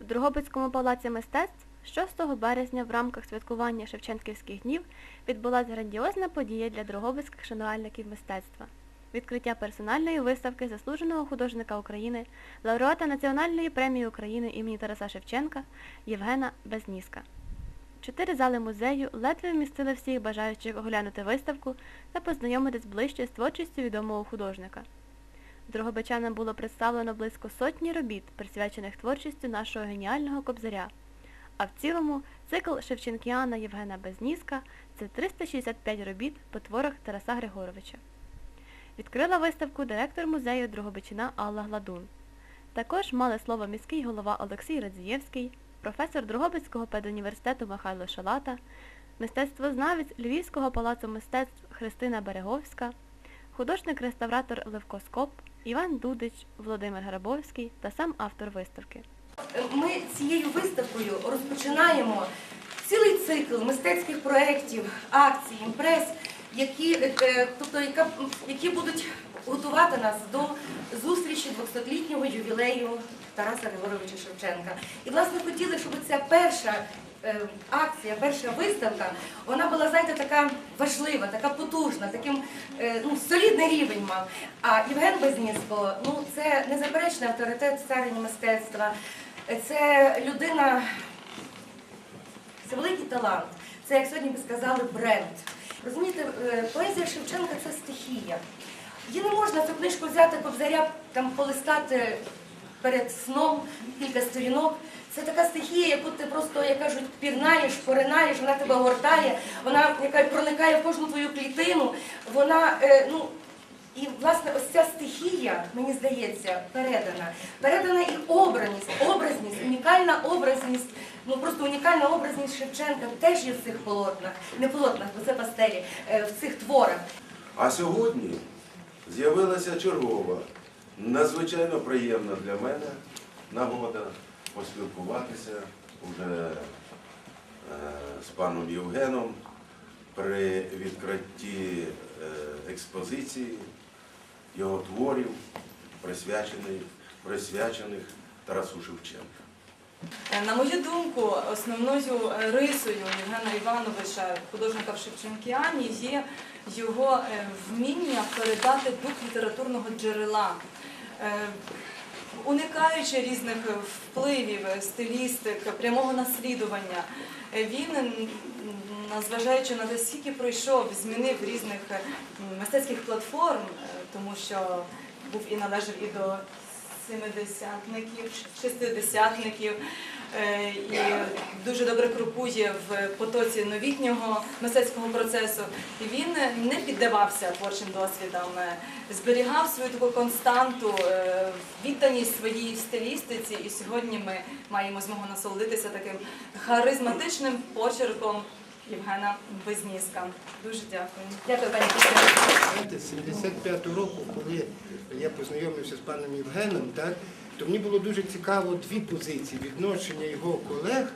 В Дрогобицькому палаці мистецтв 6 березня в рамках святкування Шевченківських днів відбулася грандіозна подія для дрогобицьких шанувальників мистецтва. Відкриття персональної виставки заслуженого художника України, лауреата Національної премії України імені Тараса Шевченка Євгена Безніска. Чотири зали музею ледве вмістили всіх бажаючих оглянути виставку та познайомитись ближче з творчістю відомого художника. Дрогобичанам було представлено близько сотні робіт, присвячених творчістю нашого геніального кобзаря. А в цілому цикл Шевченкіана Євгена Безніска це 365 робіт по творах Тараса Григоровича. Відкрила виставку директор музею Дрогобичина Алла Гладун. Також мали слово міський голова Олексій Радзієвський, професор Дрогобицького педуніверситету Михайло Шалата, мистецтвознавець Львівського палацу мистецтв Христина Береговська, художник-реставратор Левко Скоп, Іван Дудич, Володимир Грабовський та сам автор виставки. Ми цією виставкою розпочинаємо цілий цикл мистецьких проєктів, акцій, імпрес, які, е, тобто, яка, які будуть готувати нас до зустрічі 200-літнього ювілею Тараса Григоровича Шевченка. І, власне, хотіли, щоб ця перша е, акція, перша виставка, вона була, знаєте, така важлива, така потужна, таким е, ну, солідний рівень мав. А Євген Безніско, ну це незаперечний авторитет царині мистецтва. Це людина, це великий талант. Це, як сьогодні би сказали, бренд. Розумієте, е, поезія Шевченка це стихія. Її не можна цю книжку взяти кобзаря, там полистати перед сном кілька сторінок. Це така стихія, яку ти просто, як кажуть, пірнаєш, поринаєш, вона тебе гортає, вона яка проникає в кожну твою клітину. Вона, е, ну, і власне ось ця стихія, мені здається, передана. Передана і обраність, образність, унікальна образність, ну просто унікальна образність Шевченка теж є в цих полотнах, не полотнах, бо це пастелі, е, в цих творах. А сьогодні з'явилася чергова, надзвичайно приємна для мене нагода поспілкуватися вже е, з паном Євгеном при відкритті е, експозиції його творів, присвячених, присвячених Тарасу Шевченку. Е, На мою думку, основною рисою Євгена Івановича, художника в Шевченкіані, є його е, вміння передати дух літературного джерела. Е, Уникаючи різних впливів, стилістик, прямого наслідування, він, незважаючи на те, скільки пройшов, змінив різних е, мистецьких платформ, е, тому що був і належав і до семидесятників, шестидесятників і дуже добре крокує в потоці новітнього мистецького процесу. І він не піддавався творчим досвідам, е, зберігав свою таку константу, е, відданість своїй стилістиці. І сьогодні ми маємо змогу насолодитися таким харизматичним почерком Євгена Безніска. Дуже дякую. Дякую, пані з 75-го року, коли я познайомився з паном Євгеном, так, то мені було дуже цікаво дві позиції відношення його колег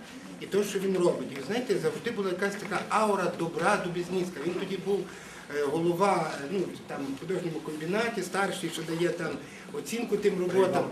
і те, що він робить. І знаєте, завжди була якась така аура добра до Безніска. Він тоді був е, голова ну, там, в художньому комбінаті, старший, що дає там оцінку тим роботам.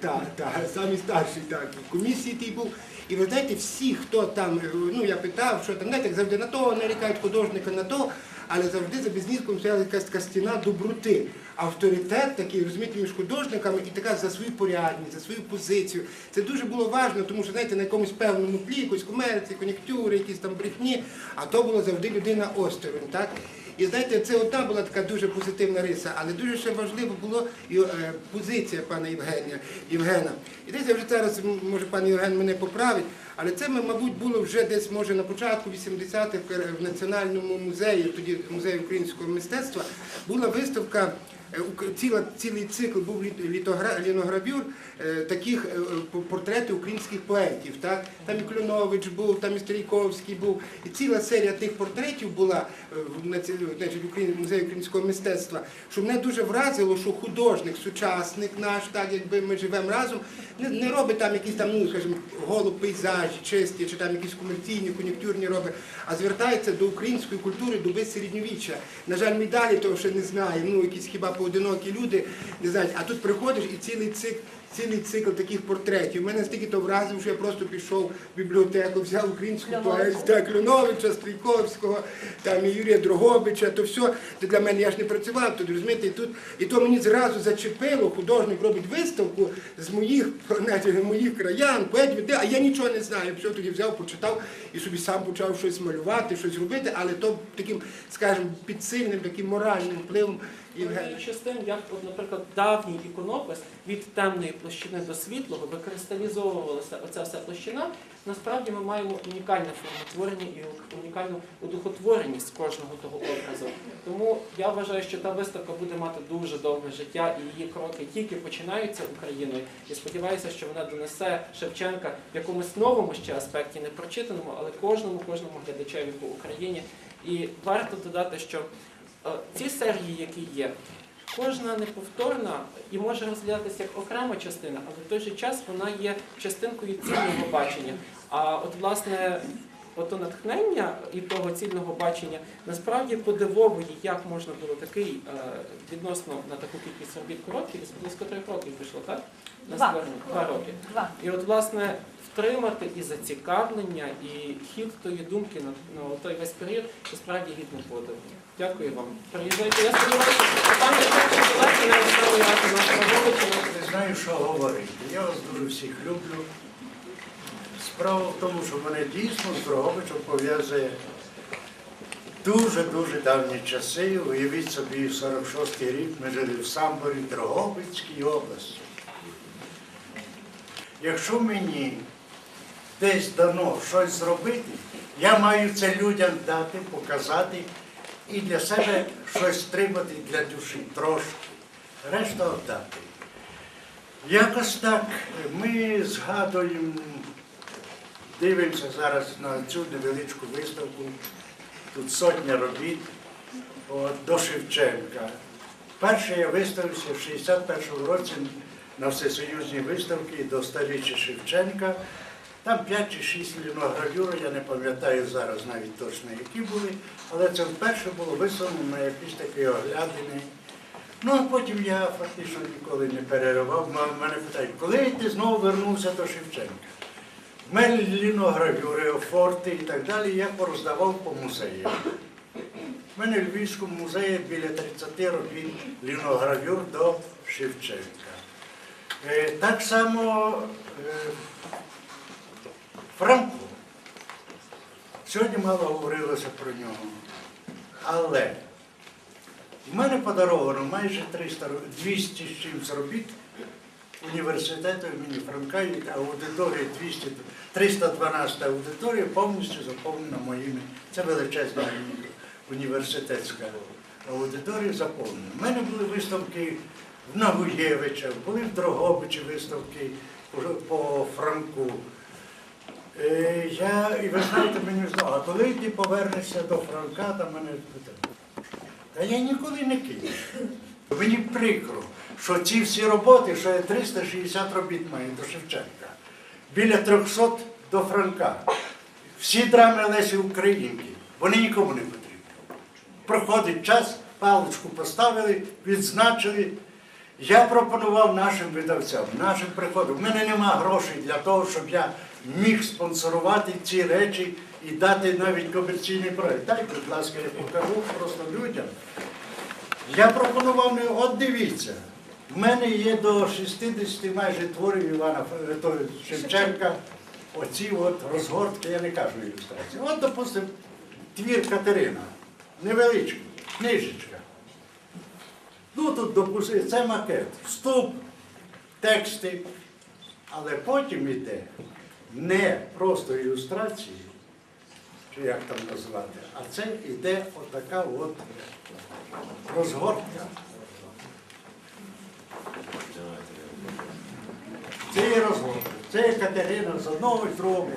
Так, так, самий старший так, в комісії тій був. І ви знаєте, всі, хто там, е, ну я питав, що там, знаєте, завжди на того нарікають художника, на того, але завжди за Безніском стояла якась така стіна доброти. Авторитет такий, розумієте, між художниками і така за свою порядність, за свою позицію. Це дуже було важливо, тому що, знаєте, на якомусь певному тлі, якоїсь комерції, кон'юнктури, якісь там брехні, а то була завжди людина осторонь, так? І знаєте, це одна була така дуже позитивна риса, але дуже ще важливо було і, е, позиція пана Євгенія, Євгена. І десь я вже зараз, може, пан Євген мене поправить, але це, мабуть, було вже десь, може, на початку 80-х в Національному музеї, тоді музею українського мистецтва, була виставка. е, Ціла, цілий цикл був ліногравюр е, таких е, портретів українських поетів. Так? Там і Клюнович був, там і Стрійковський був. І ціла серія тих портретів була е, в музеї українського мистецтва, що мене дуже вразило, що художник, сучасник наш, так якби ми живемо разом, не, робить там якісь там, ну скажімо, голуб пейзажі, чисті, чи там якісь комерційні, кон'юнктурні роби, а звертається до української культури, доби середньовіччя. На жаль, ми далі того ще не знаємо. Ну, якісь хіба поодинокі люди не знають. А тут приходиш і цілий цикл, цілий цикл таких портретів. Мене стільки то вразив, що я просто пішов в бібліотеку, взяв українську поезію, так, Клюновича, Стрійковського, там і Юрія Дрогобича, то все. То для мене я ж не працював тут, розумієте, і тут. І то мені зразу зачепило, художник робить виставку з моїх, знаєте, моїх краян, поетів, а я нічого не знаю. Все тоді взяв, почитав і собі сам почав щось малювати, щось робити, але то таким, скажімо, підсильним, таким моральним впливом Євгена. Однією частин, як, от, наприклад, давній іконопис від темної площини до світлого викристалізовувалася оця вся площина. Насправді ми маємо унікальне формотворення і унікальну удухотвореність кожного того образу. Тому я вважаю, що та виставка буде мати дуже довге життя, і її кроки тільки починаються Україною. І сподіваюся, що вона донесе Шевченка в якомусь новому ще аспекті, не прочитаному, але кожному, кожному глядачеві по Україні. І варто додати, що Ці серії, які є, кожна неповторна і може розглядатися як окрема частина, але в той же час вона є частинкою цільного бачення. А от власне ото натхнення і того цільного бачення насправді подивовує, як можна було такий е, відносно на таку кількість робіт короткий, десь близько трьох років пішло, так? На Два. Два роки. Два. І от, власне, втримати і зацікавлення, і хід тої думки на, на той весь період, це справді гідно подиву. Дякую вам. Приїжджайте. Я сподіваюся, що там не розправляти нашого вулицю. Не знаю, що говорити. Я вас дуже всіх люблю. Справа в тому, що мене дійсно з Дрогобичем пов'язує дуже-дуже давні часи. Уявіть собі, 46-й рік ми жили в Самборі, Дрогобицькій області. Якщо мені десь дано щось зробити, я маю це людям дати, показати і для себе щось тримати для душі трошки. Решта віддати. Якось так ми згадуємо, дивимося зараз на цю невеличку виставку. Тут сотня робіт от, до Шевченка. Перше я виставився в 61-му році на всесоюзній виставці до сторіччя Шевченка. Там 5 чи 6 ліногравюр, я не пам'ятаю зараз навіть точно, які були, але це вперше було виставлено на якісь такі оглядини. Ну, а потім я фактично ніколи не переривав. Мене питають, коли ти знову вернувся до Шевченка? В мене ліногравюри, форти і так далі я пороздавав по музеям. У мене в Львівському музеї біля 30 робіт ліногравюр до Шевченка. Е, Так само е, Франко. Сьогодні мало говорилося про нього. Але в мене подаровано майже 300, 200 з чимось робіт університету імені Франка і аудиторія 200, 312 аудиторія повністю заповнена моїми. Це величезна університетська аудиторія заповнена. У мене були виставки в Нагуєвича, були в Дрогобичі виставки по, по Франку. Е, я, і ви знаєте, мені знову, а коли ти повернешся до Франка, там мене питають. Та я ніколи не кину. Мені прикро, що ці всі роботи, що я 360 робіт маю до Шевченка, біля 300 до Франка. Всі драми Лесі Українки, вони нікому не потрібні. Проходить час, паличку поставили, відзначили. Я пропонував нашим видавцям, нашим приходам. У мене нема грошей для того, щоб я міг спонсорувати ці речі і дати навіть комерційний проєкт. Дай, будь ласка, я покажу просто людям. Я пропонував, от дивіться, в мене є до 60 майже творів Івана Шевченка, оці от розгортки, я не кажу ілюстрації. От, допустимо, твір Катерина, невеличкий, книжечка. Ну тут, допустимо, це макет, вступ, тексти, але потім іде не просто ілюстрації, чи як там назвати, а це іде отака от розгортка. Це є розгортка. Це Катерина з одного і другого.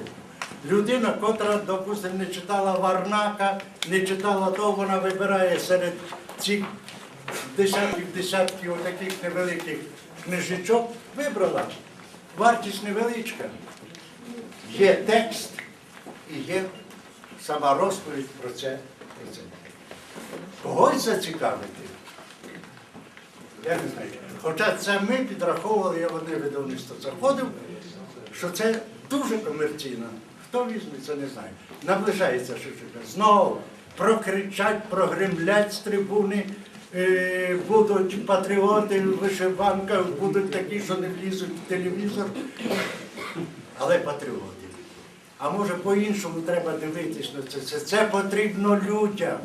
Людина, котра, допустимо, не читала Варнака, не читала того, вона вибирає серед цих десятків десятків таких невеликих книжечок, вибрала. Вартість невеличка. Є текст і є сама розповідь про це. Про це. Когось зацікавити. Я не знаю. Хоча це ми підраховували, я в одне видавництво заходив, що це дуже комерційно. Хто візьме, це не знаю. Наближається Шевченка. Знову прокричать, прогремлять з трибуни, будуть патріоти в вишиванках, будуть такі, що не влізуть в телевізор. Але патріоти. А може по-іншому треба дивитись на це. Це, це потрібно людям.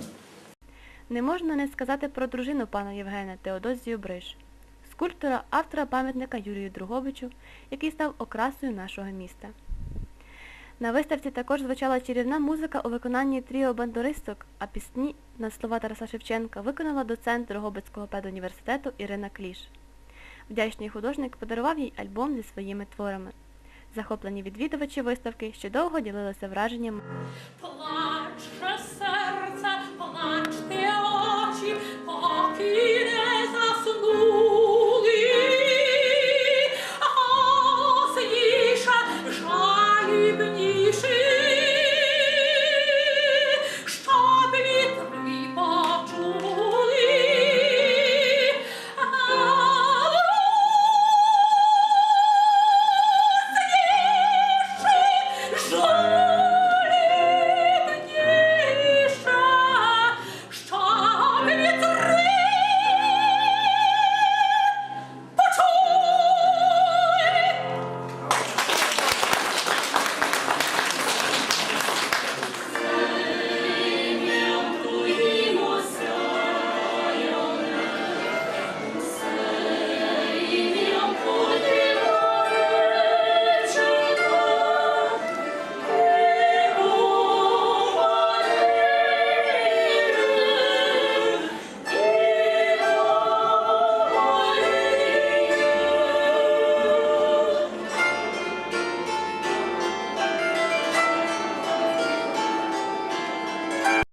Не можна не сказати про дружину пана Євгена Теодозію Бриш, скульптора, автора пам'ятника Юрію Друговичу, який став окрасою нашого міста. На виставці також звучала чарівна музика у виконанні тріо бандуристок, а пісні на слова Тараса Шевченка виконала доцент Дрогобицького педуніверситету Ірина Кліш. Вдячний художник подарував їй альбом зі своїми творами. Захоплені відвідувачі виставки ще довго ділилися враженнями.